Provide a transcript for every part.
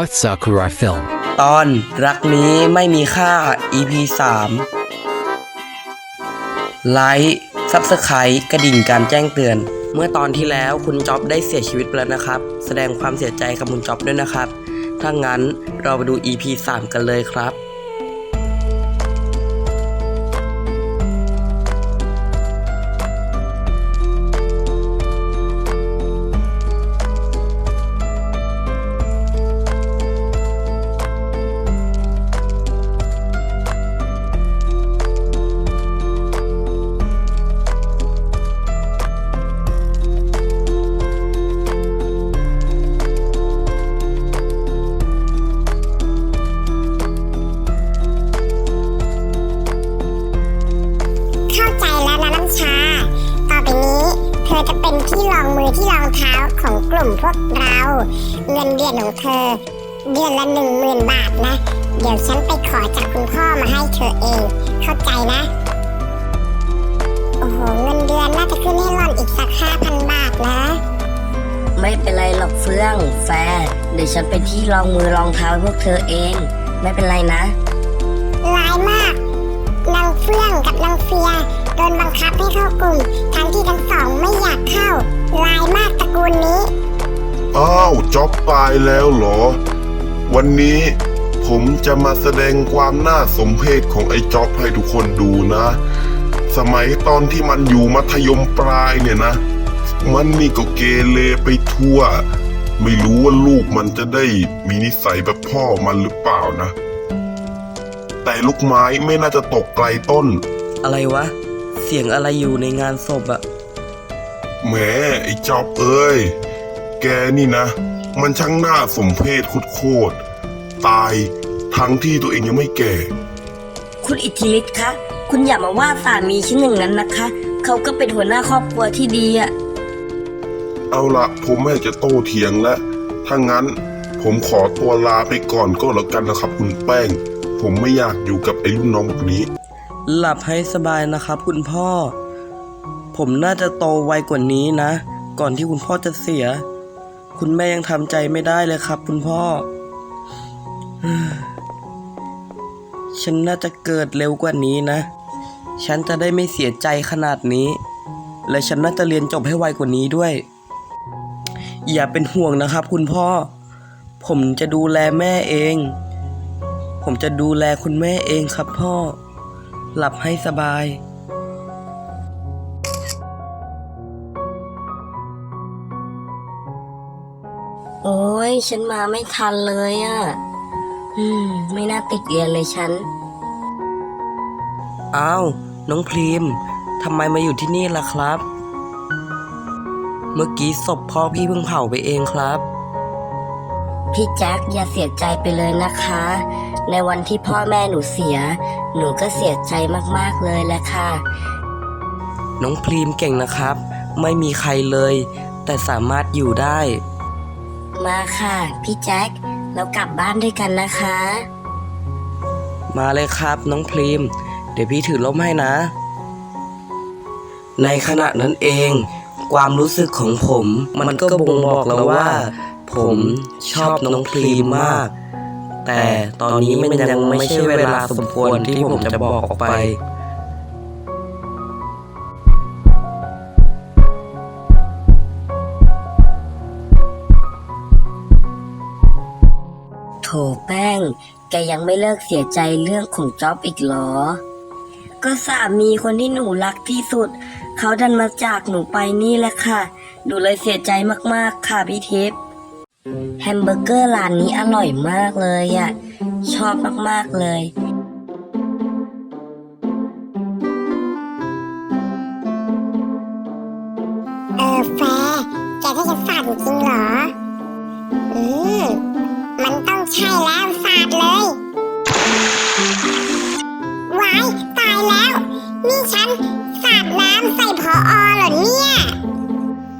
Art Sakurai Film. ตอนรักนี้ไม่มีค่า EP 3ไลค์ซับสไครต์กระดิ่งการแจ้งเตือน เมื่อตอนที่แล้วคุณจ๊อบได้เสียชีวิตไปแล้วนะครับ แสดงความเสียใจกับคุณจ๊อบด้วยนะครับ ถ้างั้นเราไปดู EP 3 กันเลยครับ จะเป็นที่รองมือที่รองเท้าของกลุ่มพวกเรา เงินเดือนของเธอ เดือนละหนึ่งหมื่นบาทนะ เดี๋ยวฉันไปขอจากคุณพ่อมาให้เธอเอง เข้าใจนะ โอ้โห เงินเดือนน่าจะขึ้นให้หล่อนอีกสักห้าพันบาทนะ ไม่เป็นไรหรอกเฟื่อง แฟร์เดี๋ยวฉันเป็นที่รองมือรองเท้าพวกเธอเอง ไม่เป็นไรนะ ร้ายมาก นางเฟื่องกับนางเฟีย โดนบังคับให้เข้ากลุ่ม ทั้งที่ทั้งสองไม่อยากเข้าร้ายมากตระกูลนี้ อ้าวจ็อบตายแล้วเหรอ วันนี้ผมจะมาแสดงความน่าสมเพชของไอ้จ็อบให้ทุกคนดูนะ สมัยตอนที่มันอยู่มัธยมปลายเนี่ยนะ มันนี่ก็เกเรไปทั่ว ไม่รู้ว่าลูกมันจะได้มีนิสัยแบบพ่อมันหรือเปล่านะ แต่ลูกไม้ไม่น่าจะตกไกลต้น อะไรวะเสียงอะไรอยู่ในงานศพอะแหมไอ้จอบเอ้ย แกนี่นะ มันช่างน่าสมเพชโคตรๆตายทั้งที่ตัวเองยังไม่แก่ คุณอิทธิฤทธิ์คะ คุณอย่ามาว่าสามีฉันอย่างนั้นนะคะ เขาก็เป็นหัวหน้าครอบครัวที่ดีอะเอาละผมไม่อยากจะโต้เถียงแล้วถ้างั้นผมขอตัวลาไปก่อนก็แล้วกันนะครับคุณแป้ง ผมไม่อยากอยู่กับไอ้รุ่นน้องแบบนี้ หลับให้สบายนะครับ คุณพ่อ ผมน่าจะโตไวกว่านี้นะ ก่อนที่คุณพ่อจะเสีย คุณแม่ยังทำใจไม่ได้เลยครับ คุณพ่อ ฉันน่าจะเกิดเร็วกว่านี้นะ ฉันจะได้ไม่เสียใจขนาดนี้ และฉันน่าจะเรียนจบให้ไวกว่านี้ด้วย อย่าเป็นห่วงนะครับ คุณพ่อ ผมจะดูแลแม่เอง ผมจะดูแลคุณแม่เองครับพ่อ หลับให้สบายโอ้ยฉันมาไม่ทันเลยอะอืม ไม่น่าติดเรียนเลยฉัน อ้าว น้องพรีมทำไมมาอยู่ที่นี่ล่ะครับ เมื่อกี้ศพพ่อพี่เพิ่งเผาไปเองครับ พี่แจ็คอย่าเสียใจไปเลยนะคะ ในวันที่พ่อแม่หนูเสีย หนูก็เสียใจมากๆเลยแหละค่ะ น้องพรีมเก่งนะครับ ไม่มีใครเลย แต่สามารถอยู่ได้ มาค่ะ พี่แจ็คเรากลับบ้านด้วยกันนะคะ มาเลยครับ น้องพรีม เดี๋ยวพี่ถือร่มให้นะ ในขณะนั้นเอง ความรู้สึกของผม มันก็บ่งบอกแล้วว่า ผมชอบน้องพรีมมาก แต่ตอนนี้มันยังไม่ใช่เวลาสมควรที่ผมจะบอกออกไป โถแป้ง แกยังไม่เลิกเสียใจเรื่องของจ๊อบอีกเหรอ ก็สามีคนที่หนูรักที่สุด เขาดันมาจากหนูไปนี่แหละค่ะ หนูเลยเสียใจมากๆค่ะพี่ทิพย์ แฮมเบอร์เกอร์ร้านนี้อร่อยมากเลยอะ่ะชอบมากๆเลย เออแฟร์แกได้จะสาดจริงๆเหรอ อืม มันต้องใช่แล้วสาดเลย ว้าย ตายแล้ว นี่ฉันสาดน้ำใส่พออเหรอเนี่ย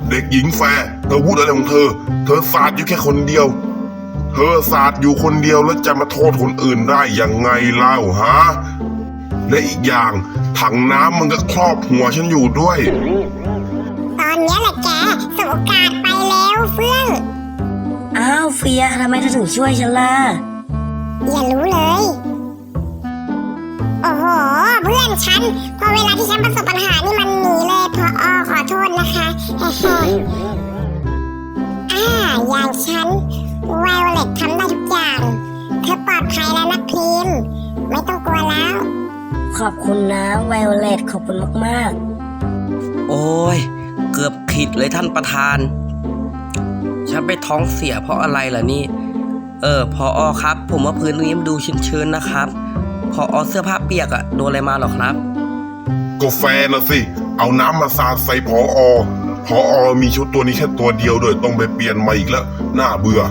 เด็กหญิงแฟร์เธอพูดอะไรของเธอ เธอสาดอยู่แค่คนเดียว เธอสาดอยู่คนเดียวแล้วจะมาโทษคนอื่นได้ยังไงเล่าฮะ และอีกอย่างถังน้ำมันก็ครอบหัวฉันอยู่ด้วย ตอนเนี้ยแหละแกสบโอกาสไปแล้วเฟื่องออ้าวเฟียทำไมเธอถึงช่วยฉันล่ะ อย่ารู้เลย โอ้โห เพื่อนฉัน พอเวลาที่ฉันประสบปัญหานี่มันหนีเลยพออขอโทษนะคะเฮ้ๆอ่าอย่าง ฉันไวโอเลตทำได้ทุกอย่าง เธอปลอดภัยแล้วนะครีม ไม่ต้องกลัวแล้ว ขอบคุณนะไวโอเลตขอบคุณมากโอ้ย เกือบผิดเลยท่านประธาน ฉันไปท้องเสียเพราะอะไรล่ะนี่ เออพออครับ ผมว่าพื้นตรงนี้มันดูชื้นๆนะครับ พออเสื้อผ้าเปียกอะโดนอะไรมาหรอครับกาแฟนะสิ เอาน้ำมาสาดใส่พออ พออมีชุดตัวนี้แค่ตัวเดียวด้วยต้องไปเปลี่ยนมาอีกแล้วน่าเบื่อ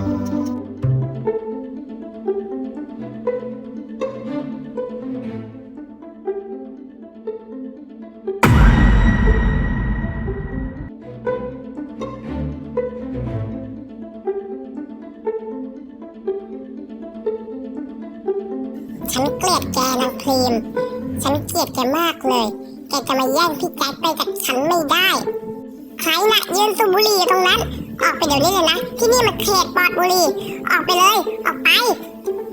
ฉันเกลียดแกนางครีม ฉันเกลียดแกมากเลย แกจะมาแย่งพี่แจ็คไปจากฉันไม่ได้ ใครน่ะยืนสูบบุหรี่อยู่ตรงนั้น ออกไปเดี๋ยวนี้เลยนะ ที่นี่มันเขตปลอดบุหรี่ ออกไปเลย ออกไป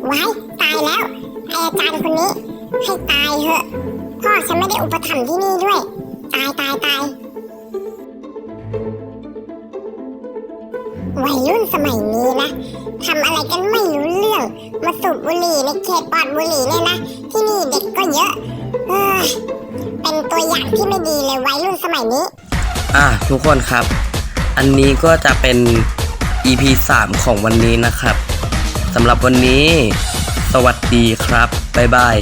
ไว้ตายแล้ว ไออาจารย์คนนี้ ให้ตายเถอะ พ่อฉันไม่ได้อุปถัมภ์ที่นี่ด้วย ตายตายตายวัยรุ่นสมัยนี้นะทำอะไรกันไม่รู้เรื่อง มาสูบบุหรี่ในเขตปลอดบุหรี่เนี่ยนะ ที่นี่เด็กก็เยอะเอ้ยเป็นตัวอย่างที่ไม่ดีเลยวัยรุ่นสมัยนี้ อะทุกคนครับ อันนี้ก็จะเป็น EP 3 ของวันนี้นะครับสำหรับวันนี้ สวัสดีครับ บ๊ายบาย